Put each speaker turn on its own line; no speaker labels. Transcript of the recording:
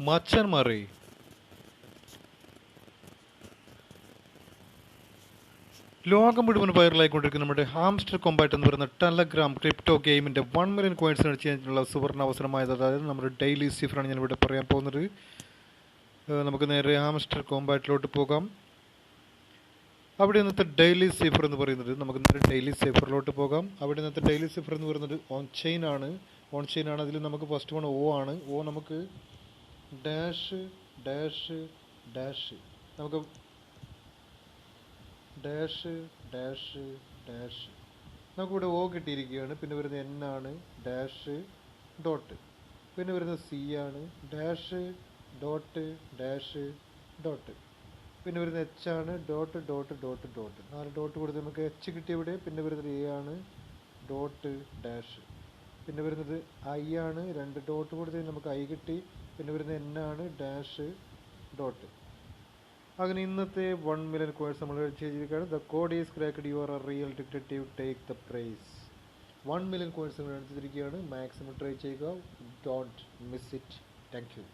മച്ചന്മാരെ. ലോകം മുഴുവൻ വൈറലായിക്കൊണ്ടിരിക്കുന്ന നമ്മുടെ ഹാംസ്റ്റർ കോമ്പാറ്റ് എന്ന് പറയുന്ന ടെലഗ്രാം ക്രിപ്റ്റോ ഗെയിമിന്റെ വൺ മില്യൺ കോയിൻസ് അടിച്ചുള്ള സുവർണ അവസരമായത് അതായത് നമ്മുടെ ഡെയിലി സിഫറാണ് ഞാൻ ഇവിടെ പറയാൻ പോകുന്നത്. നമുക്ക് നേരെ ഹാംസ്റ്റർ കോമ്പാറ്റിലോട്ട് പോകാം. അവിടെ ഇന്നത്തെ ഡെയിലി സിഫർ എന്ന് പറയുന്നത് നമുക്ക് നേരെ ഡെയിലി സിഫറിലോട്ട് പോകാം. അവിടെ ഇന്നത്തെ ഡെയിലി സിഫർ എന്ന് പറയുന്നത് ഓൺ ചെയിൻ ആണ്. ഓൺ ചെയിൻ ആണ്. അതിൽ നമുക്ക് ഫസ്റ്റ് വൺ ഓ ആണ്. ഓ നമുക്ക് ഡാഷ് ഡാഷ് ഡാഷ്. നമുക്ക് ഡാഷ് ഡാഷ് ഡാഷ്. നമുക്കിവിടെ ഓ കിട്ടിയിരിക്കുകയാണ്. പിന്നെ വരുന്ന എൻ ആണ് ഡാഷ് ഡോട്ട്. പിന്നെ വരുന്ന സി ആണ് ഡാഷ് ഡോട്ട് ഡാഷ് ഡോട്ട്. പിന്നെ വരുന്ന എച്ച് ആണ് ഡോട്ട് ഡോട്ട് ഡോട്ട് ഡോട്ട്. നാല് ഡോട്ട് കൊടുത്ത് നമുക്ക് എച്ച് കിട്ടിയ ഇവിടെ പിന്നെ വരുന്നത് എ ആണ് ഡോട്ട് ഡാഷ്. പിന്നെ വരുന്നത് ഐ ആണ്. രണ്ട് ഡോട്ട് കൊടുത്ത് നമുക്ക് ഐ കിട്ടി. പിന്നെ വരുന്നത് എൻ ആണ്. ഡാഷ് ഡോട്ട് അങ്ങനെ ഇന്നത്തെ വൺ മില്യൺ കോഴ്സ് നമ്മൾ ചെയ്തിരിക്കുകയാണ്. The code is cracked you are a real detective take the prize one million coins നമ്മൾ എടുത്തിരിക്കുകയാണ് മാക്സിമം ട്രൈ ചെയ്യുക. Don't miss it thank you